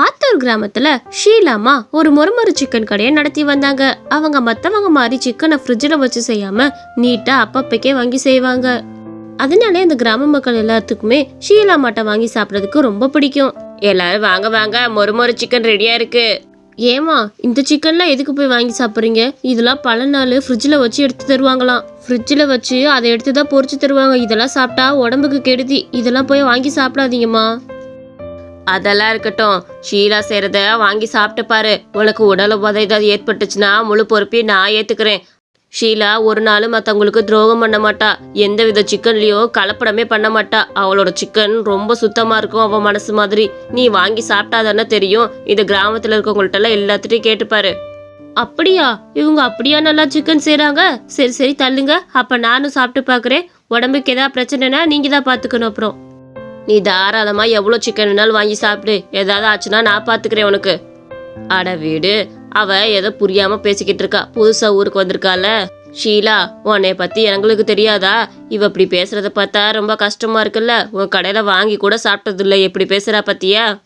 ஆத்தூர் கிராமத்துல ஷீலாமா ஒரு மொறுமொறு சிக்கன் கடையை நடத்தி வந்தாங்க. அவங்க மத்தவங்க மாதிரி சிக்கனை ஃப்ரிட்ஜில் வச்சு செய்யாம நீட்டா அப்பப்பக்கே வாங்கி செய்வாங்க. அதனாலே இந்த கிராம மக்கள் எல்லாத்துக்குமே ஷீலாமாட்டை வாங்கி சாப்பிட்றதுக்கு ரொம்ப பிடிக்கும். எல்லாரும் வாங்க வாங்க மொறுமொறு சிக்கன் ரெடியா இருக்கு. ஏமா இந்த சிக்கன்லாம் எதுக்கு போய் வாங்கி சாப்பிட்றீங்க? இதெல்லாம் பல நாள் ஃப்ரிட்ஜில் வச்சு எடுத்து தருவாங்களாம். ஃப்ரிட்ஜில் வச்சு அதை எடுத்து தான் பொரிச்சு தருவாங்க. இதெல்லாம் சாப்பிட்டா உடம்புக்கு கெடுதி. இதெல்லாம் போய் வாங்கி சாப்பிடாதீங்கம்மா. அதெல்லாம் இருக்கட்டும். ஷீலா செய்கிறத வாங்கி சாப்பிட்டு பாரு. உனக்கு உடல் உதை ஏதாவது ஏற்பட்டுச்சுன்னா முழு பொறுப்பையும் நான் ஏற்றுக்கிறேன் ஷீலா ஒரு நாள் மற்றவங்களுக்கு துரோகம் பண்ண மாட்டா. எந்த வித சிக்கன்லேயோ கலப்படமே பண்ண மாட்டா. அவளோட சிக்கன் ரொம்ப சுத்தமாக இருக்கும் அவள் மனசு மாதிரி. நீ வாங்கி சாப்பிட்டாதானே தெரியும். இது கிராமத்தில் இருக்கவங்கள்ட்டெல்லாம் எல்லாத்துட்டையும் கேட்டுப்பாரு அப்படியா? இவங்க அப்படியா நல்லா சிக்கன் செய்கிறாங்க சரி சரி தள்ளுங்க. அப்போ நானும் சாப்பிட்டு பார்க்குறேன் உடம்புக்கு எதாவது பிரச்சனைனா நீங்கள் தான் பார்த்துக்கணும் அப்புறம். நீ தாராளமா எவ்வளோ சிக்கன் வேணாலும் வாங்கி சாப்பிடு. ஏதாவது ஆச்சுன்னா நான் பாத்துக்கிறேன் உனக்கு. அட வீடு அவ ஏதோ புரியாம பேசிக்கிட்டு இருக்கா. புதுசா ஊருக்கு வந்திருக்கால ஷீலா உன்னைய பத்தி எங்களுக்கு தெரியாதா? இவ இப்படி பேசுறத பார்த்தா ரொம்ப கஷ்டமா இருக்குல்ல? உன் கடையில வாங்கி கூட சாப்பிட்டது இல்லை எப்படி பேசுறா பத்தியா?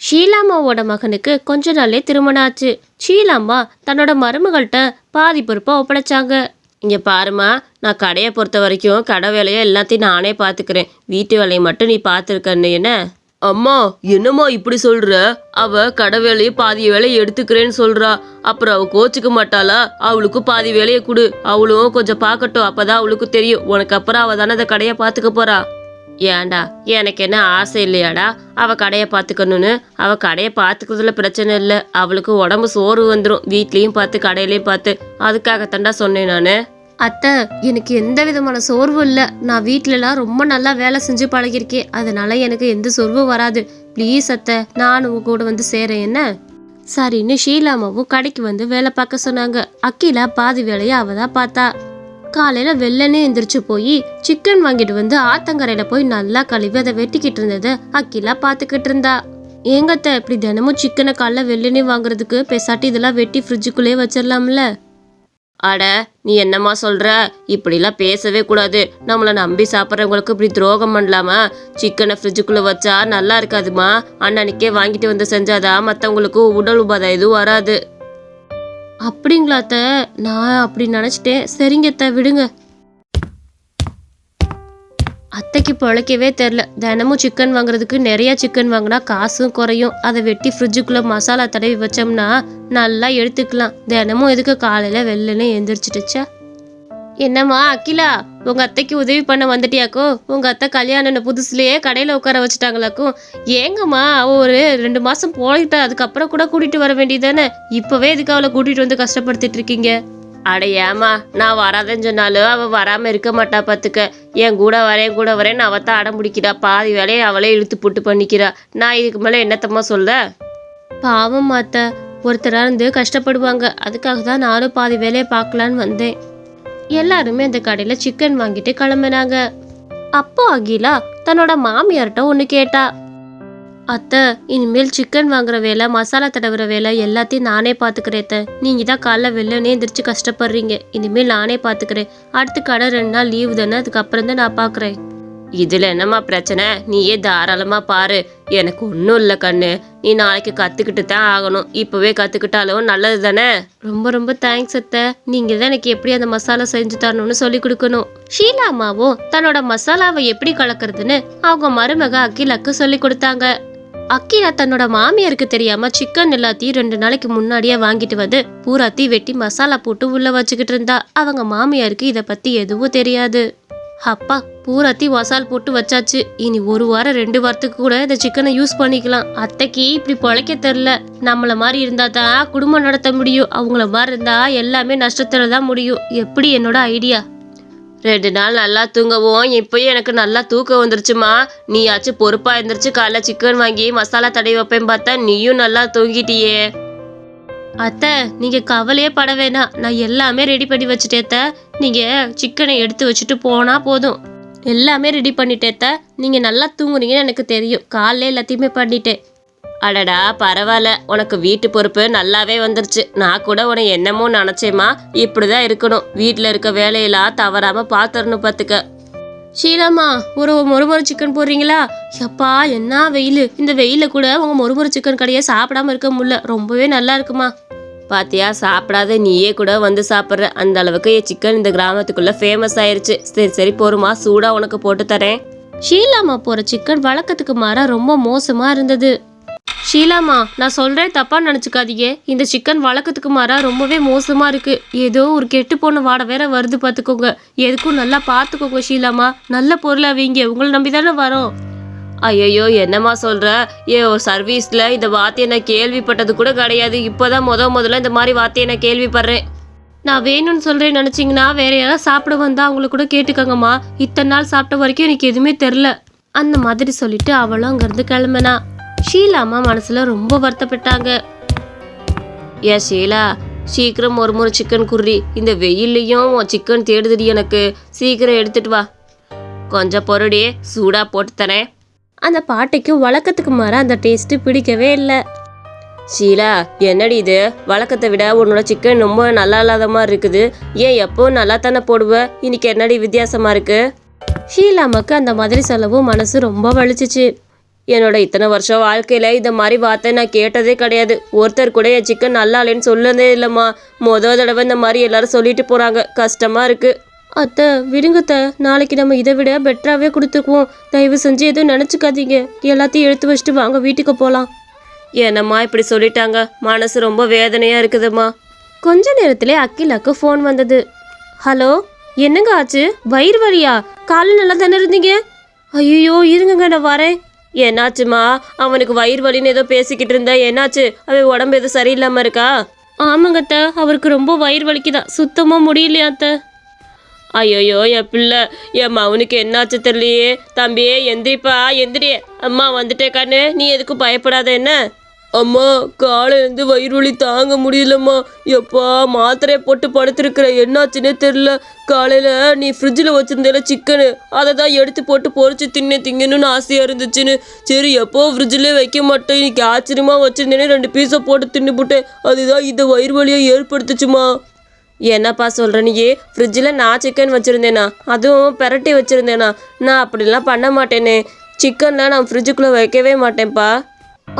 ஷீலாமாவோட மகனுக்கு கொஞ்ச நாளே திருமணம் ஆச்சு. ஷீலாம்மா தன்னோட மருமகள்கிட்ட பாதி பொறுப்பா ஒப்படைச்சாங்க. இங்கே பாருமா நான் கடையை பொறுத்த வரைக்கும் கடை வேலையை எல்லாத்தையும் நானே பார்த்துக்கிறேன். வீட்டு வேலையை மட்டும் நீ பார்த்துருக்கன்னு என்ன? அம்மா என்னம்மா இப்படி சொல்ற? அவ கடை வேலையை பாதி வேலையை எடுத்துக்கிறேன்னு சொல்றா. அப்புறம் அவ கோச்சுக்க மாட்டாளா? அவளுக்கு பாதி வேலையை கொடு. அவளும் கொஞ்சம் பார்க்கட்டும் அப்பதான் அவளுக்கு தெரியும். உனக்கு அப்புறம் அவ தானே அந்த கடையை பார்த்துக்க போறா. ஏன்டா எனக்கு என்ன ஆசை இல்லையாடா? அவ கடையை பார்த்துக்கணும்னு. அவ கடையை பார்த்துக்கிறதுல பிரச்சனை இல்லை. அவளுக்கு உடம்பு சோறு வந்துடும் வீட்லேயும் பார்த்து கடையிலையும் பார்த்து. அதுக்காகத்தான்டா சொன்னேன் நான். அத்தை எனக்கு எந்த விதமான சோர்வும் இல்லை. நான் வீட்டிலலாம் ரொம்ப நல்லா வேலை செஞ்சு பழகிருக்கேன் அதனால எனக்கு எந்த சோர்வும் வராது. ப்ளீஸ் அத்தை நான் உங்க கூட வந்து சேரேன். என்ன? சரின்னு ஷீலாமாவும் கடைக்கு வந்து வேலை பார்க்க சொன்னாங்க. அக்கிலா பாதி வேலையை அவ தான் பார்த்தா. காலையில் வெள்ளனே எந்திரிச்சு போய் சிக்கன் வாங்கிட்டு வந்து ஆத்தங்கரையில் போய் நல்லா கழுவி அதை வெட்டிக்கிட்டு இருந்ததை அக்கிலா பார்த்துக்கிட்டு இருந்தா. ஏங்கத்த இப்படி தினமும் சிக்கனை காலைல வெள்ளனே வாங்குறதுக்கு பெசாட்டி இதெல்லாம் வெட்டி ஃப்ரிட்ஜுக்குள்ளே வச்சிடலாம்ல அட நீ என்னம்மா சொல்ற? இப்படிலாம் பேசவே கூடாது. நம்மளை நம்பி சாப்பிட்றவங்களுக்கு இப்படி துரோகம் பண்ணலாமா? சிக்கனை ஃப்ரிட்ஜுக்குள்ளே வச்சா நல்லா இருக்காதுமா? அன்னன்னைக்கே வாங்கிட்டு வந்து செஞ்சாதான் மற்றவங்களுக்கு உடல் உபாதை எதுவும் வராது. அப்படிங்களாத்த? நான் அப்படி நினச்சிட்டேன். சரிங்க அத்தை விடுங்க. அத்தைக்கு பிழைக்கவே தெரில தினமும் சிக்கன் வாங்குறதுக்கு நிறையா சிக்கன் வாங்கினா காசும் குறையும். அதை வெட்டி ஃப்ரிட்ஜுக்குள்ளே மசாலா தடவி வச்சோம்னா நல்லா எடுத்துக்கலாம். தினமும் எதுக்கு காலையில் வெள்ளனே எந்திரிச்சிட்டுச்சா? என்னம்மா அகிலா உங்க அத்தைக்கு உதவி பண்ண வந்துட்டியாக்கோ? உங்க அத்தை கல்யாணம் புதுசுலயே கடையில உட்கார வச்சுட்டாங்களாக்கும் ஏங்கம்மா அவ ஒரு ரெண்டு மாசம் போயிட்டா அதுக்கப்புறம் கூட கூட்டிட்டு வர வேண்டியதானே இப்பவே இதுக்கு அவளை கூட்டிட்டு வந்து கஷ்டப்படுத்திட்டு இருக்கீங்க? அட ஏமா நான் வராதேன்னு சொன்னாலும் அவ வராம இருக்க மாட்டா பாத்துக்க. என் கூட வரேன் கூட வரேன்னு அவ தான் அடம் பிடிக்கிறா. பாதி வேலையை அவளே இழுத்து போட்டு பண்ணிக்கிறா. நான் இதுக்கு மேல என்னத்தம்மா சொல்ல? பாவம் மாத்த ஒருத்தரா இருந்து கஷ்டப்படுவாங்க. அதுக்காக தான் நானும் பாதி வேலையை பார்க்கலான்னு வந்தேன். எல்லாருமே அந்த கடையில சிக்கன் வாங்கிட்டு கிளம்புனாங்க. அப்போ அகிலா தன்னோட மாமியார்கிட்ட ஒன்று கேட்டா. அத்தை இனிமேல் சிக்கன் வாங்குற வேலை மசாலா தடவுற வேலை எல்லாத்தையும் நானே பார்த்துக்கிறேன் அத்தை. நீங்கள் தான் காலைல வெள்ளனே எந்திரிச்சு கஷ்டப்படுறீங்க. இனிமேல் நானே பார்த்துக்கிறேன் அடுத்த கடை ரெண்டு நாள் லீவு தானே அதுக்கப்புறம் தான் நான் பார்க்குறேன் இதில் என்னம்மா பிரச்சனை? நீயே தாராளமாக பாரு. எனக்கு ஒன்றும் இல்லை கண்ணு. நீ நாளைக்கு கற்றுக்கிட்டு தான் ஆகணும். இப்போவே கற்றுக்கிட்டாலும் நல்லது தானே ரொம்ப ரொம்ப தேங்க்ஸ் அத்தை. நீங்கள் தான் எனக்கு எப்படி அந்த மசாலா செஞ்சு தரணும்னு சொல்லி கொடுக்கணும். ஷீலா அம்மாவும் தன்னோட மசாலாவை எப்படி கலக்கிறதுன்னு அவங்க மருமக அகிலாக்கு சொல்லி கொடுத்தாங்க. அக்கிலா தன்னோட மாமியாருக்கு தெரியாம சிக்கன் எல்லாத்தையும் ரெண்டு நாளைக்கு முன்னாடியே வாங்கிட்டு வந்து பூராத்தி வெட்டி மசாலா போட்டு உள்ள வச்சுக்கிட்டு இருந்தா. அவங்க மாமியாருக்கு இத பத்தி எதுவும் தெரியாது. அப்பா பூராத்தி மசால் போட்டு வச்சாச்சு. இனி ஒரு வாரம் ரெண்டு வாரத்துக்கு கூட இந்த சிக்கனை யூஸ் பண்ணிக்கலாம். அத்தைக்கு இப்படி பொழைக்க தெரில நம்மள மாதிரி இருந்தா தான் குடும்பம் நடத்த முடியும். அவங்கள மாதிரி இருந்தா எல்லாமே நஷ்டத்துல தான் முடியும். எப்படி என்னோட ஐடியா ரெண்டு நாள் நல்லா தூங்கவும் இப்பயும் எனக்கு நல்லா தூக்கம் வந்துருச்சுமா. நீயாச்சும் பொறுப்பாக இருந்துருச்சு காலைல சிக்கன் வாங்கி மசாலா தடவி வைப்பேன் பார்த்தா நீயும் நல்லா தூங்கிட்டியே. அத்தை நீங்கள் கவலையே பட வேணாம். நான் எல்லாமே ரெடி பண்ணி வச்சுட்டேத்த நீங்கள் சிக்கனை எடுத்து வச்சுட்டு போனால் போதும். எல்லாமே ரெடி பண்ணிட்டேத்த நீங்கள் நல்லா தூங்குறீங்கன்னு எனக்கு தெரியும். காலைல எல்லாத்தையுமே பண்ணிட்டேன். அடடா பரவாயில்ல. உனக்கு வீட்டு பொறுப்பு நல்லாவே வந்துருச்சு. நான் கூட உன்னை என்னமோ நினச்சேம்மா. இப்படி தான் இருக்கணும். வீட்டில் இருக்க வேலையெல்லாம் தவறாமல் பார்த்துடணும் பார்த்துக்க ஷீலாமா ஒரு மொறுமொறு சிக்கன் போடுறீங்களா? எப்பா என்ன வெயில்? இந்த வெயில கூட உங்க மொறுமொறு சிக்கன் கடையை சாப்பிடாம இருக்க முடியல. ரொம்பவே நல்லா இருக்குமா? பாத்தியா சாப்பிடாத நீயே கூட வந்து சாப்பிட்ற. அந்த அளவுக்கு என் சிக்கன் இந்த கிராமத்துக்குள்ள ஃபேமஸ் ஆயிருச்சு. சரி சரி போருமா சூடா உனக்கு போட்டு தரேன். ஷீலாமா போற சிக்கன் வழக்கத்துக்கு மாறா ரொம்ப மோசமா இருந்தது. ஷீலாமா நான் சொல்கிறேன் தப்பாக நினச்சிக்காதீங்க. இந்த சிக்கன் வழக்கத்துக்கு மாறா ரொம்பவே மோசமாக இருக்குது ஏதோ ஒரு கெட்டு போன வாடை வேற வருது பார்த்துக்கோங்க எதுக்கும் நல்லா பார்த்துக்கோங்க ஷீலாமா. நல்ல பொருளாக வைங்க. உங்களை நம்பி தானே வரோம். ஐயோ என்னம்மா சொல்கிற ஏ சர்வீஸில் இந்த வார்த்தையை நான் கேள்விப்பட்டது கூட கிடையாது. இப்போ தான் முத முதல்ல இந்த மாதிரி வார்த்தையை நான் கேள்விப்படுறேன். நான் வேணும்னு சொல்கிறேன் நினச்சிங்கன்னா வேற யாராவது சாப்பிட வந்தால் அவங்கள கூட கேட்டுக்கோங்கம்மா. இத்தனை நாள் சாப்பிட்ட வரைக்கும் எனக்கு எதுவுமே தெரில. அந்த மாதிரி சொல்லிட்டு அவளும் அங்கேருந்து கிளம்பினா. ஷீலாமா மனசுல ரொம்ப வருத்தப்பட்டாங்க. ஏ ஷீலா சீக்கிரம் ஒரு முறை சிக்கன் குர்ரி இந்த வெயில்லையும் சிக்கன் தேடுதுடி எனக்கு. சீக்கிரம் எடுத்துட்டு வா. கொஞ்சம் பொருடி சூடாக போட்டு தரேன் அந்த பாட்டிக்கு வழக்கத்துக்கு மாற அந்த டேஸ்ட்டு பிடிக்கவே இல்லை. ஷீலா என்னடி இது? வழக்கத்தை விட உன்னோட சிக்கன் ரொம்ப நல்லா இல்லாத மாதிரி இருக்குது. ஏன் எப்பவும் நல்லா தானே போடுவ? இன்னைக்கு என்னடி வித்தியாசமாக இருக்குது ஷீலாமாக்கு அந்த மாதிரி சொல்லவும் மனசு ரொம்ப வலிச்சிச்சு. என்னோட இத்தனை வருஷம் வாழ்க்கையில் இந்த மாதிரி வார்த்தை நான் கேட்டதே கிடையாது. ஒருத்தர் கூட என் சிக்கன் நல்லா இல்லைன்னு சொல்லதே இல்லைம்மா. மொதல் தடவை இந்த மாதிரி எல்லாரும் சொல்லிட்டு போகிறாங்க கஷ்டமாக இருக்குது அத்தை விடுங்கத்த நாளைக்கு நம்ம இதை விட பெட்டராகவே கொடுத்துக்குவோம். தயவு செஞ்சு எதுவும் நினச்சிக்காதீங்க. எல்லாத்தையும் எடுத்து வச்சுட்டு வாங்க வீட்டுக்கு போகலாம் என்னம்மா இப்படி சொல்லிட்டாங்க? மனசு ரொம்ப வேதனையாக இருக்குதும்மா. கொஞ்ச நேரத்திலே அக்கிலாக்கு ஃபோன் வந்தது. ஹலோ என்னங்க ஆச்சு? வயிறு வலியா? காலில் நல்லா தானே இருந்தீங்க? ஐயோ இருங்கங்க நான் வரேன். என்னாச்சுமா அவனுக்கு வயிறு வலின்னு ஏதோ பேசிக்கிட்டு இருந்தா என்னாச்சு? அவன் உடம்பு எதுவும் சரியில்லாமல் இருக்கா? ஆமாங்க அத்தை. அவருக்கு ரொம்ப வயிறு வலிக்குதான் சுத்தமாக முடியலையா அத்தை? ஐயோயோ என் பிள்ளை. என் மவனுக்கு என்னாச்சு தெரியலையே. தம்பியே எந்திரிப்பா எந்திரி. அம்மா வந்துட்டே கண்ணு. நீ எதுக்கும் பயப்படாத என்ன? அம்மா காலையிலேருந்து வயிறு வலி தாங்க முடியலம்மா. எப்பா மாத்திரையை போட்டு படுத்துருக்குற என்னாச்சுன்னே தெரில காலையில் நீ ஃப்ரிட்ஜில் வச்சுருந்தேல சிக்கனு அதை தான் எடுத்து போட்டு பொறிச்சு தின்னு திங்கணும்னு ஆசையாக இருந்துச்சுன்னு. சரி எப்போ ஃப்ரிட்ஜில் வைக்க மாட்டேன். இன்னைக்கு ஆச்சரியமாக வச்சுருந்தேனே ரெண்டு பீஸை போட்டு தின்னுபுட்டேன் அதுதான் இந்த வயிறு வலியை ஏற்படுத்துச்சுமா. என்னப்பா சொல்கிற நீயே? ஃப்ரிட்ஜில் நான் சிக்கன் வச்சுருந்தேனா? அதுவும் பெரட்டி வச்சுருந்தேனா? நான் அப்படிலாம் பண்ண மாட்டேனே. சிக்கன்லாம் நான் ஃப்ரிட்ஜுக்குள்ளே வைக்கவே மாட்டேன்ப்பா.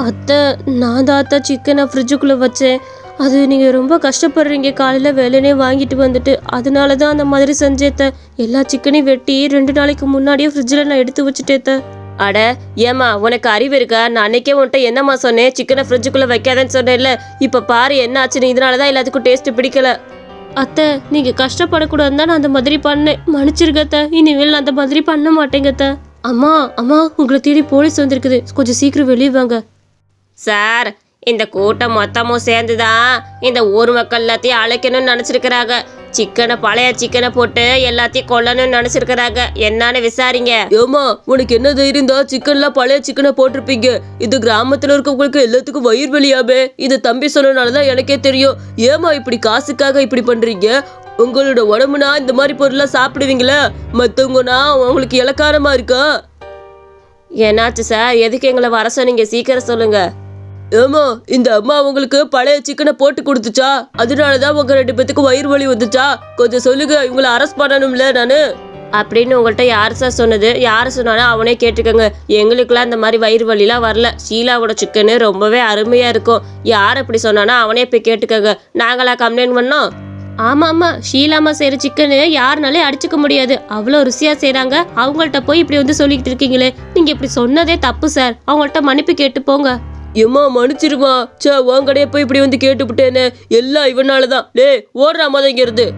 அத்தை நான் தான் அத்தை சிக்கனை ஃப்ரிட்ஜுக்குள்ளே வச்சேன். அது நீங்கள் ரொம்ப கஷ்டப்படுறீங்க. காலையில் வேலைனே வாங்கிட்டு வந்துட்டு அதனால தான் அந்த மாதிரி செஞ்சேத்த எல்லா சிக்கனையும் வெட்டி ரெண்டு நாளைக்கு முன்னாடியே ஃப்ரிட்ஜில் நான் எடுத்து வச்சுட்டேத்த அட ஏம்மா உனக்கு அறிவு இருக்கா? நான் அன்னைக்கே உன்கிட்ட என்னம்மா சொன்னேன்? சிக்கனை ஃப்ரிட்ஜுக்குள்ளே வைக்காதேன்னு சொன்னேன்ல. இப்போ பாரு என்ன ஆச்சுன்னு இதனால தான் எல்லாத்துக்கும் டேஸ்ட் பிடிக்கல. அத்தை நீங்க கஷ்டப்படக்கூடாதுன்னு தான் நான் அந்த மாதிரி பண்ணேன். மன்னிச்சிருக்கத்த இனிமேல் நான் அந்த மாதிரி பண்ண மாட்டேங்கத்த அம்மா அம்மா உங்களை தேடி போலீஸ் வந்திருக்குது. கொஞ்சம் சீக்கிரம் வெளியே வாங்க. சார் இந்த கூட்டம் மொத்தமும் சேர்ந்து தான் இந்த ஊர் மக்கள் எல்லாத்தையும் அழைக்கணும்னு நினச்சிருக்கிறாங்க. சிக்கனை பழைய சிக்கனை போட்டு எல்லாத்தையும் கொல்லணும்னு நினச்சிருக்கிறாங்க. என்னன்னு விசாரிங்க. ஏமா உனக்கு என்ன தைரியம் தான் சிக்கன்லாம் பழைய சிக்கனை போட்டிருப்பீங்க. இது கிராமத்துல இருக்கவங்களுக்கு எல்லாத்துக்கும் வயிறு வலியாமே. இது தம்பி சொன்னனால தான் எனக்கே தெரியும். ஏமா இப்படி காசுக்காக இப்படி பண்றீங்க? உங்களோட உடம்புனா இந்த மாதிரி பொருள்லாம் சாப்பிடுவீங்களா? மற்றவங்கன்னா உங்களுக்கு இலக்காரமா இருக்கா? என்னாச்சு சார்? எதுக்கு எங்களை வர சொன்னீங்க? சீக்கிரம் சொல்லுங்க. ஏமா இந்த அம்மா உங்களுக்கு பழைய சிக்கனை போட்டு கொடுத்துச்சா? அதனால தான் உங்க ரெண்டு பேத்துக்கும் வயிறு வலி வந்துச்சா? கொஞ்சம் சொல்லுங்க இவங்களை அரெஸ்ட் பண்ணணும்ல நானு. அப்படின்னு உங்கள்கிட்ட யார் சார் சொன்னது? யார் சொன்னாலும் அவனே கேட்டுக்கோங்க. எங்களுக்கெல்லாம் இந்த மாதிரி வயிறு வலிலாம் வரல. ஷீலாவோட சிக்கனு ரொம்பவே அருமையாக இருக்கும். யார் இப்படி சொன்னானோ அவனே போய் கேட்டுக்கோங்க. நாங்களா கம்ப்ளைண்ட் பண்ணோம்? ஆமாம் ஆமாம் ஷீலாமா செய்கிற சிக்கனு யாருனாலே அடிச்சுக்க முடியாது. அவ்வளோ ருசியாக செய்கிறாங்க அவங்கள்ட்ட போய் இப்படி வந்து சொல்லிக்கிட்டு இருக்கீங்களே. நீங்கள் இப்படி சொன்னதே தப்பு சார் அவங்கள்ட்ட மன்னிப்பு கேட்டு போங்க. ஏம்மா மன்னிச்சிருமா? சே உன் கடையை போய் இப்படி வந்து கேட்டுவிட்டேனே எல்லாம் இவனால தான் லே ஓடுறா மொதல் இங்க இருந்து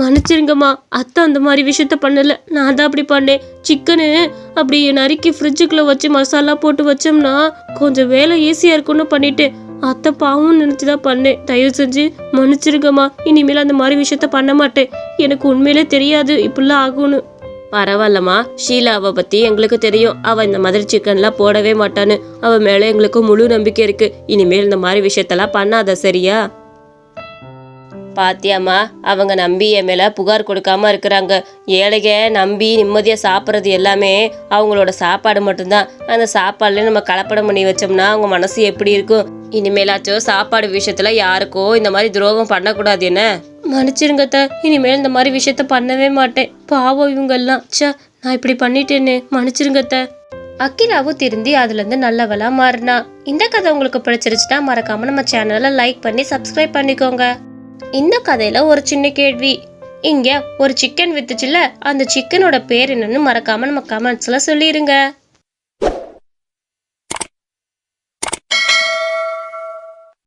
மன்னிச்சிருங்கம்மா. அத்தை அந்த மாதிரி விஷயத்த பண்ணல. நான் தான் அப்படி பண்ணேன். சிக்கனு அப்படி நறுக்கி ஃப்ரிட்ஜுக்குள்ளே வச்சு மசாலா போட்டு வச்சோம்னா கொஞ்சம் வேலை ஈஸியாக இருக்கும்னு பண்ணிட்டேன் அத்தை பாவம் நினச்சி தான் பண்ணேன். தயவு செஞ்சு மன்னிச்சிருங்கம்மா. இனிமேல் அந்த மாதிரி விஷயத்த பண்ண மாட்டேன். எனக்கு உண்மையிலே தெரியாது. இப்படிலாம் ஆகும்னு. பரவாயில்லம்மா. ஷீலாவை பற்றி எங்களுக்கு தெரியும். அவள் இந்த மாதிரி சிக்கன்லாம் போடவே மாட்டான்னு. அவள் மேலே எங்களுக்கு முழு நம்பிக்கை இருக்குது இனிமேல் இந்த மாதிரி விஷயத்தெல்லாம் பண்ணாத சரியா? பாத்தியாமா அவங்க நம்பி என் மேலே புகார் கொடுக்காம இருக்கிறாங்க. ஏழைக நம்பி நிம்மதியாக சாப்பிட்றது எல்லாமே அவங்களோட சாப்பாடு மட்டும்தான். அந்த சாப்பாடுல நம்ம கலப்படம் பண்ணி வச்சோம்னா அவங்க மனசு எப்படி இருக்கும்? இனிமேலாச்சும் சாப்பாடு விஷயத்துல யாருக்கோ இந்த மாதிரி துரோகம் பண்ணக்கூடாது என்ன? மன்னிச்சிருங்க த இனிமேல் இந்த மாதிரி விஷயத்த பண்ணவே மாட்டேன். பாவம் இவங்கெல்லாம். ச்சே நான் இப்படி பண்ணிட்டேன்னு மன்னிச்சிருங்க த அக்கிலாவும் திருந்தி அதுலேருந்து நல்லவளா மாறினா. இந்த கதை உங்களுக்கு பிடிச்சிருச்சுன்னா மறக்காம நம்ம சேனலை லைக் பண்ணி சப்ஸ்கிரைப் பண்ணிக்கோங்க. இந்த கதையில ஒரு சின்ன கேள்வி. இங்க ஒரு சிக்கன் வித்துச்சுல அந்த சிக்கனோட பேர் என்னன்னு மறக்காம நம்ம கமெண்ட்ஸ்ல சொல்லிருங்க.